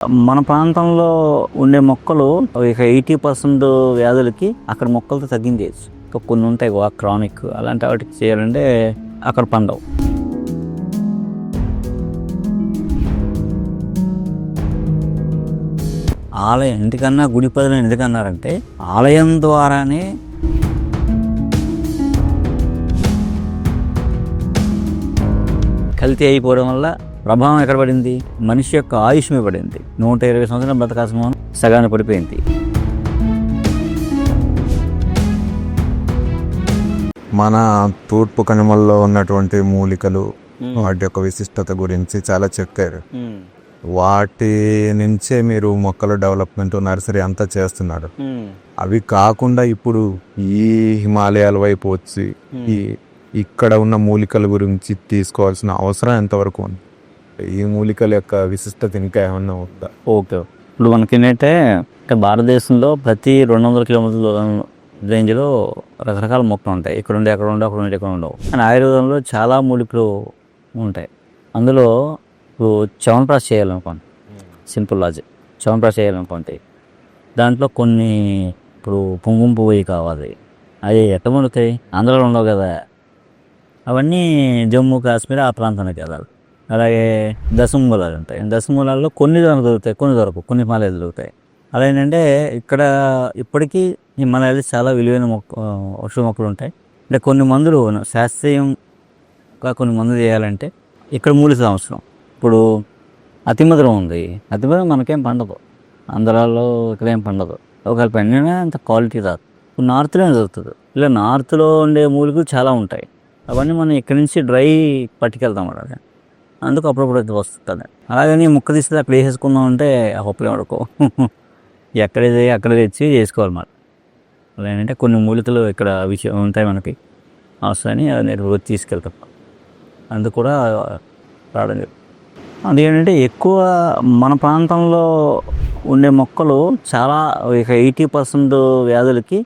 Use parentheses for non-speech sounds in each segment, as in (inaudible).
మన ప్రాంతంలో ఉండే మొక్కలు ఇక ఎయిటీ పర్సెంట్ వ్యాధులకి అక్కడ మొక్కలతో తగ్గించేయచ్చు ఇంకా కొన్ని ఉంటాయి ఆ క్రానిక్ అలాంటి వాటికి చేయాలంటే అక్కడ పండవు. ఆలయం ఎందుకన్నా గుడి పదలు ఎందుకన్నారంటే ఆలయం ద్వారానే కల్తీ అయిపోవడం వల్ల ప్రభావం ఎక్కడ పడింది? మనిషి యొక్క ఆయుష్ మీద పడింది. నూట ఇరవై సంవత్సరాల బ్రతకాల్సిన సగాన పడిపోయింది. మన తూర్పు కనుమల్లో ఉన్నటువంటి మూలికలు వాటి యొక్క విశిష్టత గురించి చాలా చెప్పారు. వాటి నుంచే మీరు మొక్కల డెవలప్మెంట్ నర్సరీ అంతా చేస్తున్నారు. అవి కాకుండా ఇప్పుడు ఈ హిమాలయాల వైపు వచ్చి ఈ ఇక్కడ ఉన్న మూలికల గురించి తీసుకోవాల్సిన అవసరం ఎంతవరకు ఉంది? ఈ మూలికల యొక్క విశిష్టత ఇంకా ఏమన్నా ఉందా? ఓకే. ఇప్పుడు మనకి ఏంటంటే అంటే భారతదేశంలో ప్రతి రెండు వందల కిలోమీటర్ల రేంజ్లో రకరకాల మొక్కలు ఉంటాయి. ఇక్కడ ఉండే అక్కడ ఉండే అక్కడ ఉండే ఇక్కడ ఉండవు. కానీ ఆయుర్వేదంలో చాలా మూలికలు ఉంటాయి. అందులో ఇప్పుడు చవన్ప్రాస్ చేయాలనుకోండి. Simple logic. చవన్ప్రాస్ చేయాలనుకోండి. దాంట్లో కొన్ని ఇప్పుడు పుంగుం పువ్వు కావాలి. అవి ఎట్ట పండుతాయి ఆంధ్రలో ఉండవు కదా. అవన్నీ జమ్మూ కాశ్మీర్ ఆ ప్రాంతానికి వెళ్ళాలి. అలాగే దశమూలాలు ఉంటాయి. దశమూలాల్లో కొన్ని దొరకలు దొరుకుతాయి కొన్ని దొరకవు కొన్ని హిమాలయాలు దొరుకుతాయి. అలా ఏంటంటే ఇక్కడ ఇప్పటికీ ఈ హిమాలయాలు చాలా విలువైన మొక్క ఔషధ మొక్కలు ఉంటాయి. అంటే కొన్ని మందులు శాస్త్రీయంగా కొన్ని మందులు చేయాలంటే ఇక్కడ మూలిక అవసరం ఇప్పుడు అతిమధురం ఉంది. అతిమధురం మనకేం పండదు. ఆంధ్రాలో ఇక్కడేం పండదు. ఒకవేళ పండినా అంత క్వాలిటీ రాదు. ఇప్పుడు నార్త్లోనే దొరుకుతుంది. ఇలా నార్త్లో ఉండే మూలికలు చాలా ఉంటాయి. అవన్నీ మనం ఇక్కడి నుంచి డ్రై పట్టుకెళ్తాం అన్నమాట. అందుకు అప్పుడప్పుడు అయితే వస్తుంది. అలాగని ముక్క తీస్తే అక్కడ వేసేసుకుందాం అంటే హొప్పలే పడుకో (laughs) ఎక్కడైతే అక్కడ తెచ్చి చేసుకోవాలి మరి. అలా కొన్ని మూలికలు ఇక్కడ విషయం ఉంటాయి మనకి. అవసరమని అది నేను రోజు తీసుకెళ్తాం. అందుకు కూడా రావడం జరుగుతుంది అదేంటంటే ఎక్కువ మన ప్రాంతంలో ఉండే మొక్కలు చాలా ఇక ఎయిటీ పర్సెంట్ వ్యాధులకి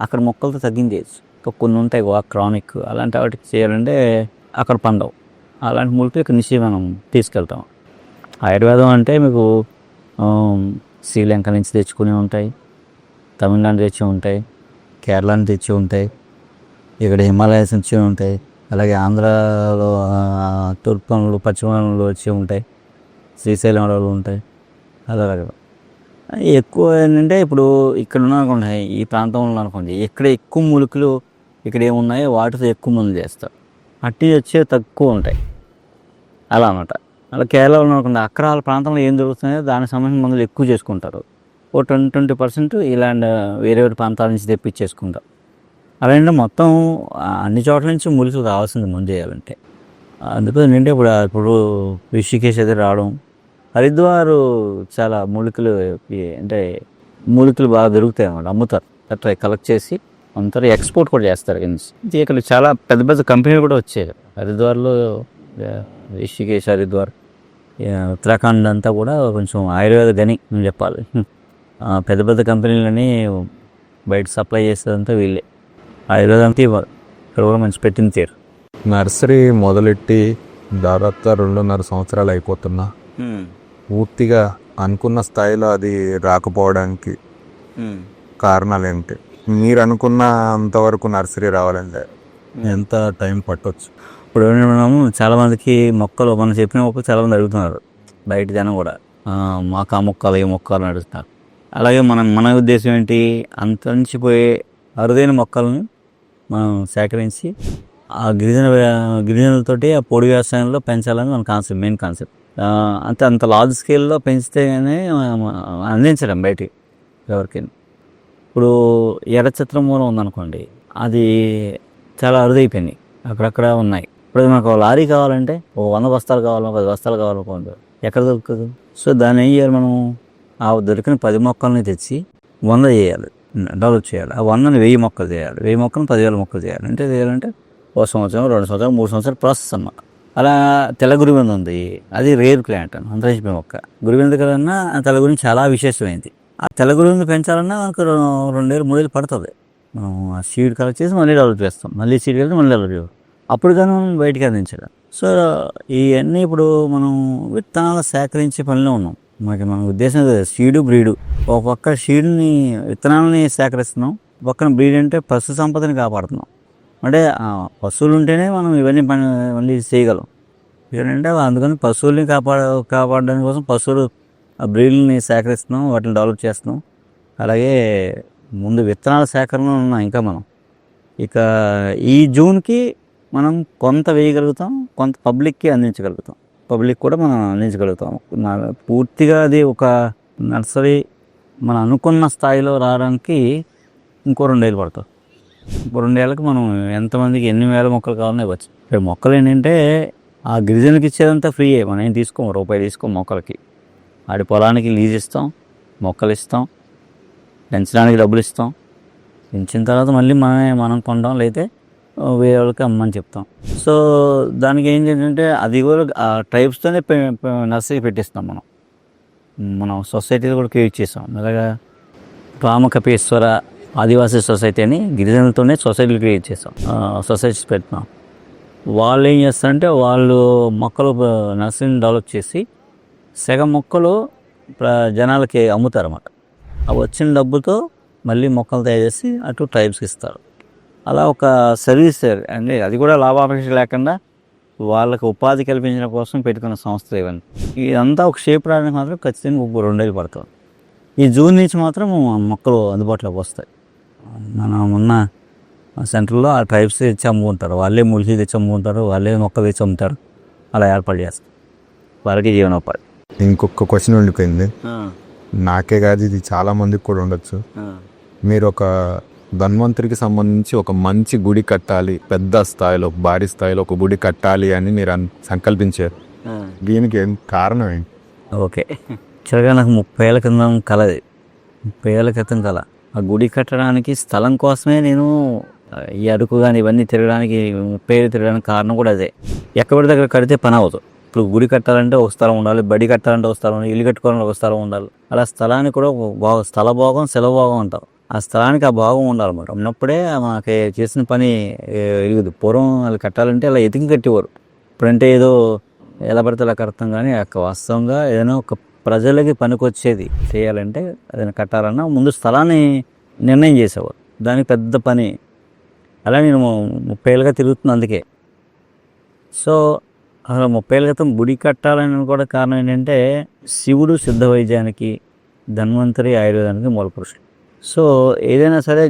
అక్కడ మొక్కలతో తగ్గించేయచ్చు. ఇంకా కొన్ని ఉంటాయి క్రానిక్ అలాంటి వాటికి చేయాలంటే అక్కడ పండవు. అలాంటి మూలికలు ఇక్కడ నుంచి మనం తీసుకెళ్తాం. ఆయుర్వేదం అంటే మీకు శ్రీలంక నుంచి తెచ్చుకుని ఉంటాయి తమిళనాడు తెచ్చి ఉంటాయి కేరళ నుంచి తెచ్చి ఉంటాయి ఇక్కడ హిమాలయస్ నుంచి ఉంటాయి అలాగే ఆంధ్రాలో తూర్పులు పశ్చిమలో వచ్చి ఉంటాయి శ్రీశైలంలో ఉంటాయి అలాగే. ఎక్కువ ఏంటంటే ఇప్పుడు ఇక్కడ ఉన్న ఈ ప్రాంతంలో అనుకోండి ఎక్కడ ఎక్కువ మూలికలు ఇక్కడ ఏమున్నాయో వాటితో ఎక్కువ మందులు చేస్తారు. అట్టి వచ్చే తక్కువ ఉంటాయి. అలా అనమాట అలా కేరళలో అనుకోండి అక్రాల ప్రాంతంలో ఏం జరుగుతుందో దానికి సంబంధించిన మందులు ఎక్కువ చేసుకుంటారు. ఓ ట్వంటీ ట్వంటీ పర్సెంట్ ఇలాంటి వేరే వేరే ప్రాంతాల నుంచి తెప్పించేసుకుంటారు అలా అంటే మొత్తం అన్ని చోట్ల నుంచి మూలికలు రావాల్సింది ముందు చేయాలంటే అందుకని ఏంటంటే ఇప్పుడు ఇప్పుడు ఋషికేశ్ అయితే రావడం హరిద్వార్ చాలా మూలికలు అంటే మూలికలు బాగా దొరుకుతాయి అన్నమాట. అమ్ముతారు. అట్లా కలెక్ట్ చేసి అంతా ఎక్స్పోర్ట్ కూడా చేస్తారు ఇక్కడ చాలా పెద్ద పెద్ద కంపెనీలు కూడా వచ్చాయి. హరిద్వార్లో రిషికేశ్ హరిద్వార్ ఉత్తరాఖండ్ అంతా కూడా కొంచెం ఆయుర్వేద గని అని చెప్పాలి. ఆ, పెద్ద పెద్ద కంపెనీలని బయట సప్లై చేసేదంతా వీళ్ళే. ఆయుర్వేదానికి ఇవ్వాలి. ఇక్కడ కూడా మంచి పెట్టిన తీరు. నర్సరీ మొదలెట్టి దాదాపు రెండున్నర సంవత్సరాలు అయిపోతున్నా. పూర్తిగా అనుకున్న స్థాయిలో అది రాకపోవడానికి కారణాలు ఏంటి? మీరు అనుకున్న అంతవరకు నర్సరీ రావాలంటే? ఎంత టైం పట్టవచ్చు ఇప్పుడు ఏంటంటే మనము చాలా మందికి మొక్కలు మనం చెప్పిన మొక్కలు చాలా మంది అడుగుతున్నారు బయట జనం కూడా. మాకు ఆ మొక్కలు ఏ మొక్కలు అడుగుతున్నారు. అలాగే మనం మన ఉద్దేశం ఏంటి? అంతరించిపోయే అరుదైన మొక్కలను మనం సేకరించి ఆ గిరిజన గిరిజనులతోటి ఆ పొడి వ్యవసాయంలో పెంచాలని మన కాన్సెప్ట్ మెయిన్ కాన్సెప్ట్ అంతే అంత లార్జ్ స్కేల్లో పెంచితేనే అందించడం బయటికి ఎవరికైనా. ఇప్పుడు ఎర్ర చిత్రం మూలం ఉందనుకోండి అది చాలా అరుదైపోయినాయి అక్కడక్కడ ఉన్నాయి. ఇప్పుడు మనకు ఒక లారీ కావాలంటే ఓ వంద బస్తాలు కావాలి పది బస్తాలు కావాలనుకోండి ఎక్కడ దొరుకుతుంది? సో దాన్ని ఏం చేయాలి మనం ఆ దొరికిన పది మొక్కల్ని తెచ్చి వంద చేయాలి. డెవలప్ చేయాలి. ఆ వందని వెయ్యి మొక్కలు చేయాలి. వెయ్యి మొక్కలు పదివేల మొక్కలు చేయాలి. అంటే చేయాలంటే ఒక సంవత్సరం రెండు సంవత్సరం మూడు సంవత్సరాలు ప్రాసెస్ అన్నమాట. అలా తెల్ల గురివింద ఉంది. అది రేర్ ప్లాంట్ అంతరించిపోయి మొక్క. గురివింద కదన్నా ఆ తెల్ల గురించి చాలా విశేషమైంది. ఆ తెల్ల పెంచాలన్నా మనకు రెం- రెండేళ్ళు మూడేళ్ళు పడుతుంది. మనం ఆ సీడ్ కలెక్ట్ చేసి మళ్ళీ డెవలప్ చేస్తాం. మళ్ళీ సీడ్ కలిసి మళ్ళీ డెవలప్ చేస్తాం. అప్పుడు కానీ మనం బయటికి అందించడం సో ఇవన్నీ ఇప్పుడు మనం విత్తనాలు సేకరించే పనిలో ఉన్నాం. మనకి మన ఉద్దేశం సీడు బ్రీడు. ఒక పక్క విత్తనాలని సేకరిస్తున్నాం. ఒక పక్కన బ్రీడ్ అంటే పశు సంపదని కాపాడుతున్నాం. అంటే పశువులు ఉంటేనే మనం ఇవన్నీ పని మళ్ళీ చేయగలం. ఏంటంటే అందుకని పశువుల్ని కాపాడ కాపాడడానికి కోసం పశువులు బ్రీడ్ని సేకరిస్తున్నాం వాటిని డెవలప్ చేస్తున్నాం. అలాగే ముందు విత్తనాల సేకరణ ఉన్నాం ఇంకా మనం. ఇక ఈ జూన్కి మనం కొంత వేయగలుగుతాం కొంత పబ్లిక్కి అందించగలుగుతాం. పబ్లిక్ కూడా మనం అందించగలుగుతాం. నా- పూర్తిగా అది ఒక నర్సరీ మనం అనుకున్న స్థాయిలో రావడానికి ఇంకో రెండేళ్ళు పడుతుంది ఇంకో రెండేళ్ళకి మనం ఎంతమందికి ఎన్ని వేల మొక్కలు కావాలన్నా ఇవ్వచ్చు. ఇప్పుడు మొక్కలు ఏంటంటే ఆ గిరిజనకి ఇచ్చేదంతా ఫ్రీయే. మనం ఏం తీసుకోం రూపాయి తీసుకోం మొక్కలకి. ఆడి పొలానికి లీజ్ ఇస్తాం మొక్కలు ఇస్తాం పెంచడానికి డబ్బులు ఇస్తాం. పెంచిన తర్వాత మళ్ళీ మనమే మనం కొంటాం లేతే వేరే వాళ్ళకి అమ్మని చెప్తాం. సో దానికి ఏం ఏంటంటే అది కూడా ఆ ట్రైబ్స్తోనే నర్సరీ పెట్టిస్తాం మనం. మనం సొసైటీలో కూడా క్రియేట్ చేస్తాం. అలాగా రామకపేశ్వర ఆదివాసీ సొసైటీ అని గిరిజనులతోనే సొసైటీలు క్రియేట్ చేస్తాం. సొసైటీస్ పెడుతున్నాం వాళ్ళు ఏం చేస్తారంటే వాళ్ళు మొక్కలు నర్సరీని డెవలప్ చేసి సగం మొక్కలు జనాలకి అమ్ముతారు అన్నమాట ఆ వచ్చిన డబ్బుతో మళ్ళీ మొక్కలు తయారు చేసి అటు ట్రైబ్స్కి ఇస్తారు. అలా ఒక సర్వీస్ అండి అది కూడా లాభాపేక్ష లేకుండా వాళ్ళకి ఉపాధి కల్పించడం కోసం పెట్టుకున్న సంస్థలు ఇవన్నీ. ఇదంతా ఒక షేప్ రావడానికి మాత్రం ఖచ్చితంగా ఒక రెండేళ్ళు పడుతుంది. ఈ జూన్ నుంచి మాత్రం మొక్కలు అందుబాటులోకి వస్తాయి. మనం ఉన్న సెంటర్లో ఆ ట్రైబ్స్ తెచ్చి అమ్ముకుంటారు. వాళ్ళే ములిసి తెచ్చి అమ్ముకుంటారు. వాళ్ళే మొక్కలు తెచ్చి అమ్ముతారు. అలా ఏర్పాటు చేస్తారు. వాళ్ళకి జీవనోపాధి. ఇంకొక క్వశ్చన్ ఉండిపోయింది. నాకే కాదు ఇది చాలా మందికి కూడా ఉండొచ్చు. మీరు ఒక ధన్వంతరికి సంబంధించి ఒక మంచి గుడి కట్టాలి పెద్ద స్థాయిలో భారీ స్థాయిలో ఒక గుడి కట్టాలి అని మీరు అన్- సంకల్పించారు. దీనికి ఏం కారణం ఏంటి? ఓకే. చిరగా నాకు ముప్పై ఏళ్ళ క్రితం అది. ముప్పై ఏళ్ళ క్రితం కల. ఆ గుడి కట్టడానికి స్థలం కోసమే నేను ఈ అరకు కానీ ఇవన్నీ తిరగడానికి ముప్పై ఏళ్ళు తిరగడానికి కారణం కూడా అదే. ఎక్కడ దగ్గర కడితే పని అవ్వదు. ఇప్పుడు గుడి కట్టాలంటే ఒక స్థలం ఉండాలి బడి కట్టాలంటే ఒక స్థలం ఉండాలి ఇల్లు కట్టుకోవాలంటే ఒక స్థలం ఉండాలి. అలా స్థలానికి కూడా ఒక భాగం స్థల భాగం సెలవు భాగం అంటారు. ఆ స్థలానికి ఆ భాగం ఉండాలన్నమాట. ఉన్నప్పుడే మనకి చేసిన పని ఏ, ఎరుగుదు పూర్వం వాళ్ళు కట్టాలంటే అలా ఎతికి కట్టేవారు. ఇప్పుడంటే ఏదో ఎలా పడితే అలా కడతాం కానీ ఆ వాస్తవంగా ఏదైనా ఒక ప్రజలకి పనికొచ్చేది. చేయాలంటే ఏదైనా కట్టాలన్నా ముందు స్థలాన్ని నిర్ణయం చేసేవారు. దానికి పెద్ద పని. అలా నేను ముప్పై ఏళ్ళుగా తిరుగుతున్నా అందుకే. సో అసలు ముప్పై ఏళ్ళ క్రితం గుడి కట్టాలని కూడా కారణం ఏంటంటే శివుడు సిద్ధ వైద్యానికి ధన్వంతరి ఆయుర్వేదానికి మూల పురుషుడు. సో ఏదైనా సరే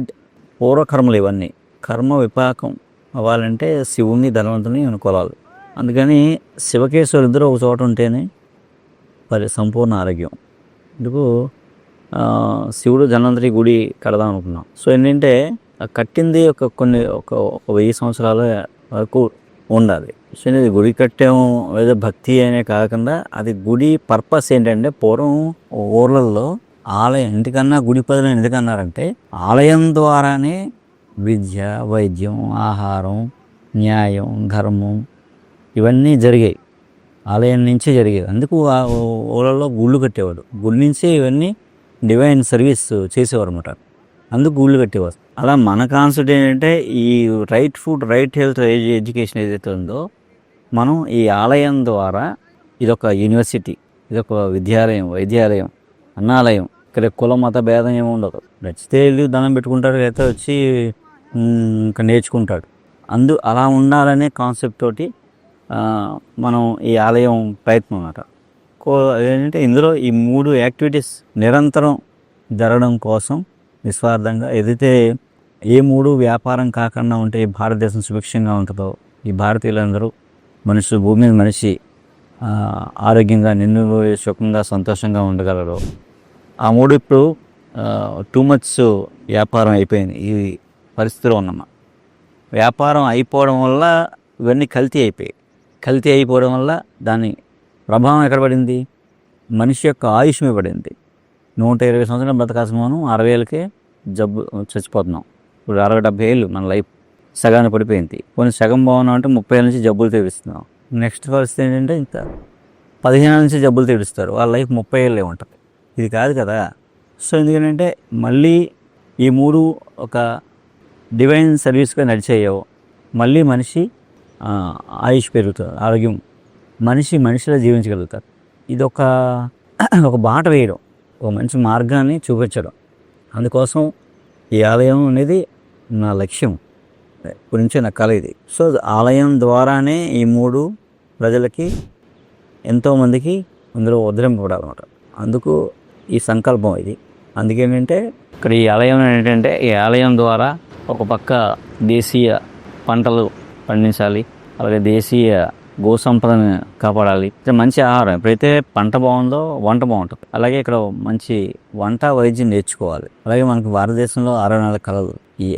పూర్వకర్మలు ఇవన్నీ. కర్మ విపాకం అవ్వాలంటే శివుణ్ణి ధనవంతుని అనుకోవాలి అందుకని శివకేశ్వరు ఇద్దరు ఒక చోట ఉంటేనే పరి సంపూర్ణ ఆరోగ్యం. ఇందుకు శివుడు ధన్వంతరి గుడి కడదాం అనుకున్నాం. సో ఏంటంటే కట్టింది ఒక కొన్ని ఒక వెయ్యి సంవత్సరాల వరకు ఉండాలి. సో ఇది గుడి కట్టాము లేదా భక్తి అనే కాకుండా అది గుడి పర్పస్ ఏంటంటే పూర్వం ఊర్లలో ఆలయం ఎందుకన్నా గుడి పదలు ఎందుకన్నారంటే ఆలయం ద్వారానే విద్య వైద్యం ఆహారం న్యాయం ధర్మం ఇవన్నీ జరిగాయి. ఆలయం నుంచే జరిగేది. అందుకు ఆ ఊళ్ళలో గుళ్ళు కట్టేవాడు గుడి నుంచే ఇవన్నీ డివైన్ సర్వీస్ చేసేవారు అనమాట అందుకు గూళ్ళు కట్టేవారు. అలా మన కాన్సెప్ట్ ఏంటంటే ఈ right food right health education ఏదైతే ఉందో మనం ఈ ఆలయం ద్వారా ఇదొక యూనివర్సిటీ ఇదొక విద్యాలయం వైద్యాలయం అన్నాలయం ఇక్కడ కుల మత భేదం ఏమి ఉండదు. నచ్చితే వెళ్ళి దండం పెట్టుకుంటాడు అయితే వచ్చి ఇంకా నేర్చుకుంటాడు. అందు అలా ఉండాలనే కాన్సెప్ట్ తోటి మనం ఈ ఆలయం ప్రయత్నం అన్నమాట. కో ఏంటంటే ఇందులో ఈ మూడు యాక్టివిటీస్ నిరంతరం జరగడం కోసం నిస్వార్థంగా ఏదైతే ఏ మూడు వ్యాపారం కాకుండా ఉంటే భారతదేశం సుభిక్షంగా ఉంటుందో ఈ భారతీయులందరూ మనిషి భూమి మీద మనిషి ఆరోగ్యంగా నిన్ను సుఖంగా సంతోషంగా ఉండగలరు. ఆ మూడు ఇప్పుడు టూ మచ్ వ్యాపారం అయిపోయింది. ఈ పరిస్థితిలో ఉన్నమా వ్యాపారం అయిపోవడం వల్ల ఇవన్నీ కల్తీ అయిపోయాయి. కల్తీ అయిపోవడం వల్ల దాని ప్రభావం ఎక్కడ పడింది? మనిషి యొక్క ఆయుష్ మీద పడింది. నూట ఇరవై సంవత్సరాలు బ్రతకాల్సిన మనం అరవై ఏళ్ళకే జబ్బు చచ్చిపోతున్నాం. ఇప్పుడు అరవై డెబ్బై ఏళ్ళు మన లైఫ్ సగాన్ని పడిపోయింది. కొన్ని సగం బాగున్నాం అంటే ముప్పై ఏళ్ళ నుంచి జబ్బులు తెప్పిస్తున్నాం నెక్స్ట్ పరిస్థితి ఏంటంటే ఇంత పదిహేను నుంచి జబ్బులు తెప్పిస్తారు వాళ్ళ లైఫ్ ముప్పై ఏళ్ళే ఉంటుంది. ఇది కాదు కదా? సో ఎందుకంటే మళ్ళీ ఈ మూడు ఒక డివైన్ సర్వీస్గా నడిచేయవు మళ్ళీ మనిషి ఆయుష్ పెరుగుతుంది ఆరోగ్యం మనిషి మనిషిలో జీవించగలుగుతారు. ఇది ఒక ఒక బాట వేయడం. ఒక మంచి మార్గాన్ని చూపించడం. అందుకోసం ఈ ఆలయం అనేది నా లక్ష్యం. గురించి నా కళ ఇది. సో ఆలయం ద్వారానే ఈ మూడు ప్రజలకి ఎంతోమందికి అందులో ఉద్ధరింపబడాలన్నమాట. అందుకు ఈ సంకల్పం ఇది. అందుకేంటంటే ఇక్కడ ఈ ఆలయం ఏంటంటే ఈ ఆలయం ద్వారా ఒక పక్క దేశీయ పంటలు పండించాలి. అలాగే దేశీయ గో సంపదను కాపాడాలి మంచి ఆహారం. ఎప్పుడైతే పంట బాగుందో వంట బాగుంటుంది. అలాగే ఇక్కడ మంచి వంట వైద్యం నేర్చుకోవాలి. అలాగే మనకి భారతదేశంలో అరవై నాలుగు కళలు.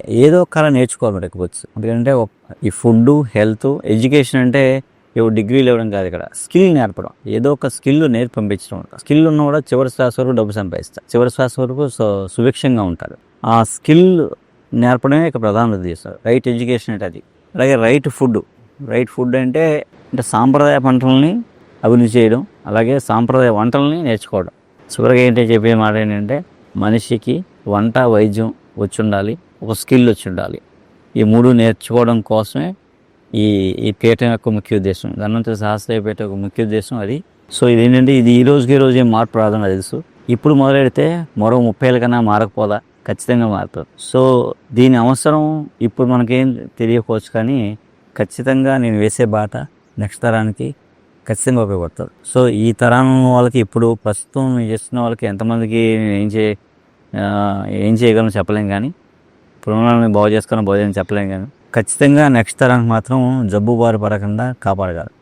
ఏదో ఒక కళ నేర్చుకోవాలి మనకి వచ్చి. ఎందుకంటే ఈ ఫుడ్ హెల్త్ ఎడ్యుకేషన్ అంటే ఏవో డిగ్రీలు ఇవ్వడం కాదు ఇక్కడ. స్కిల్ నేర్పడం. ఏదో ఒక స్కిల్ నేర్పి పంపించడం. స్కిల్ ఉన్న కూడా చివరి శ్వాస వరకు డబ్బు సంపాదిస్తారు. చివరి శ్వాస వరకు సుభిక్షంగా ఉంటారు. ఆ స్కిల్ నేర్పడమే ఇక ప్రధాన ఉద్దేశం. రైట్ ఎడ్యుకేషన్ అంటే అది. అలాగే రైట్ ఫుడ్ రైట్ ఫుడ్ అంటే అంటే సాంప్రదాయ పంటలని అభివృద్ధి చేయడం అలాగే సాంప్రదాయ వంటలని నేర్చుకోవడం. చివరిగా ఏంటంటే చెప్పే మాట ఏంటంటే మనిషికి వంట వైద్యం వచ్చి ఉండాలి ఒక స్కిల్ వచ్చి ఉండాలి ఈ మూడు నేర్చుకోవడం కోసమే ఈ ఈ పీఠం యొక్క ముఖ్య ఉద్దేశం. ధన్వంతరి శాస్త్రీయ పీఠ యొక్క ముఖ్య ఉద్దేశం అది. సో ఇది ఏంటంటే ఇది ఈ రోజుకి రోజు ఏం మార్పు రాదని తెలుసు. ఇప్పుడు మొదలెడితే మరో ముప్పై ఏళ్ళ కన్నా మారకపోదా? ఖచ్చితంగా మారుతుంది. సో దీని అవసరం ఇప్పుడు మనకేం తెలియకపోవచ్చు కానీ ఖచ్చితంగా నేను వేసే బాట నెక్స్ట్ తరానికి ఖచ్చితంగా ఉపయోగపడుతుంది. సో ఈ తరం వాళ్ళకి ఇప్పుడు ప్రస్తుతం నేను చేస్తున్న వాళ్ళకి ఎంతమందికి నేను ఏం చే ఏం చేయగలను చెప్పలేం కానీ పునరులను బాగు చేసుకుని బాగు చేయని చెప్పలేం కానీ ఖచ్చితంగా నెక్స్ట్ తరానికి మాత్రం జబ్బు బారి పడకుండా కాపాడగలరు.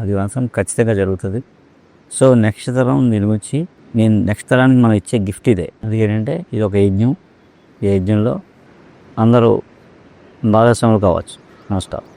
అది మాత్రం ఖచ్చితంగా జరుగుతుంది. సో నెక్స్ట్ తరం నిర్మించి నేను నెక్స్ట్ తరానికి మనం ఇచ్చే గిఫ్ట్ ఇదే. అది ఏంటంటే ఇది ఒక యజ్ఞం. ఈ యజ్ఞంలో అందరూ భాగస్వాములు కావచ్చు. నమస్కారం.